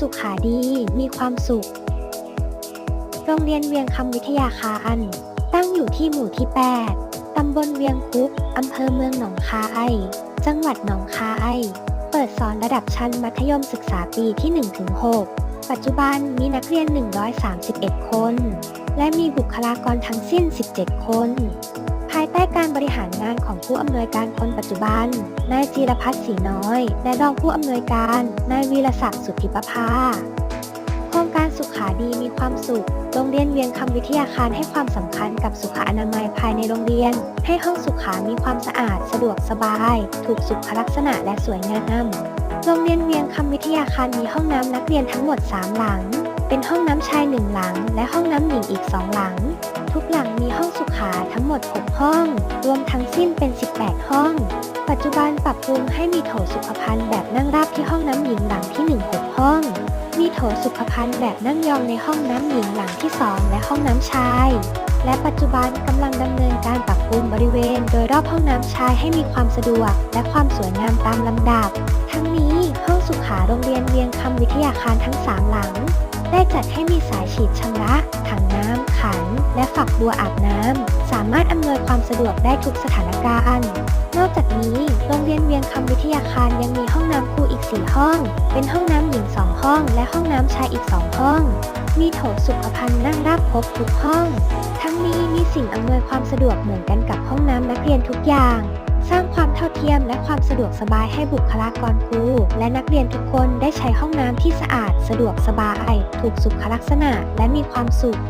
สุขาดี มีความสุข โรงเรียนเวียงคำวิทยาคารตั้งอยู่ที่หมู่ที่ 8 ตำบลเวียงคุกอำเภอเมืองหนองคาย จังหวัดหนองคาย เปิดสอนระดับชั้นมัธยมศึกษาปีที่ 1-6 ปัจจุบันมีนักเรียน 131 คน และมีบุคลากรทั้งสิ้น 17 คน ภายใต้การบริหารงานของผู้อำนวยการคนปัจจุบัน นายจีรพัฒน์ศรีน้อย และรองผู้อำนวยการ นายวีรศักดิ์สุทธิประภาโครงการสุขาดีมีความสุข โรงเรียนเวียงคำวิทยาคารให้ความสำคัญกับสุขอนามัยภายในโรงเรียน ให้ห้องสุขามีความสะอาด สะดวกสบาย ถูกสุขลักษณะและสวยงาม โรงเรียนเวียงคำวิทยาคารมีห้องน้ำนักเรียนทั้งหมด 3 หลัง เป็นห้องน้ำชาย1หลัง และห้องน้ำหญิงอีก2หลัง ทุกหลังมีห้องสุขาทั้งหมด 6 ห้อง รวมทั้งสิ้นเป็น 18 ห้อง ปัจจุบันปรับปรุงให้มีโถสุขภัณฑ์แบบนั่งราบที่ห้องน้ำหญิงหลังที่ 1 6 ห้อง มีโถสุขภัณฑ์แบบนั่งยองในห้องน้ำหญิงหลังที่ 2 และห้องน้ำชาย และปัจจุบันกำลังดำเนินการปรับปรุงบริเวณ โดยรอบห้องน้ำชายให้มีความสะดวก และความสวยงามตามลำดับ ทั้งนี้ห้องสุขาโรงเรียนเวียงคำวิทยาคารทั้ง 3 หลัง จัดให้มีสายฉีดชำระ ถังน้ำ ขัน และฝักบัวอาบน้ำ สามารถอำนวยความสะดวกได้ทุกสถานการณ์ นอกจากนี้ โรงเรียนเวียงคำวิทยาคารยังมีห้องน้ำครูอีก 4 ห้อง เป็นห้องน้ำหญิง 2 ห้อง และห้องน้ำชายอีก 2 ห้อง มีโถสุขภัณฑ์นั่งราบครบทุกห้อง ทั้งนี้มีสิ่งอำนวยความสะดวกเหมือนกันกับห้องน้ำนักเรียนทุกอย่างสร้างความเท่าเทียมและความสะดวกสบายให้บุคลากรครูและนักเรียนทุกคนได้ใช้ห้องน้ำที่สะอาด สะดวกสบาย ถูกสุขลักษณะ และมีความสุข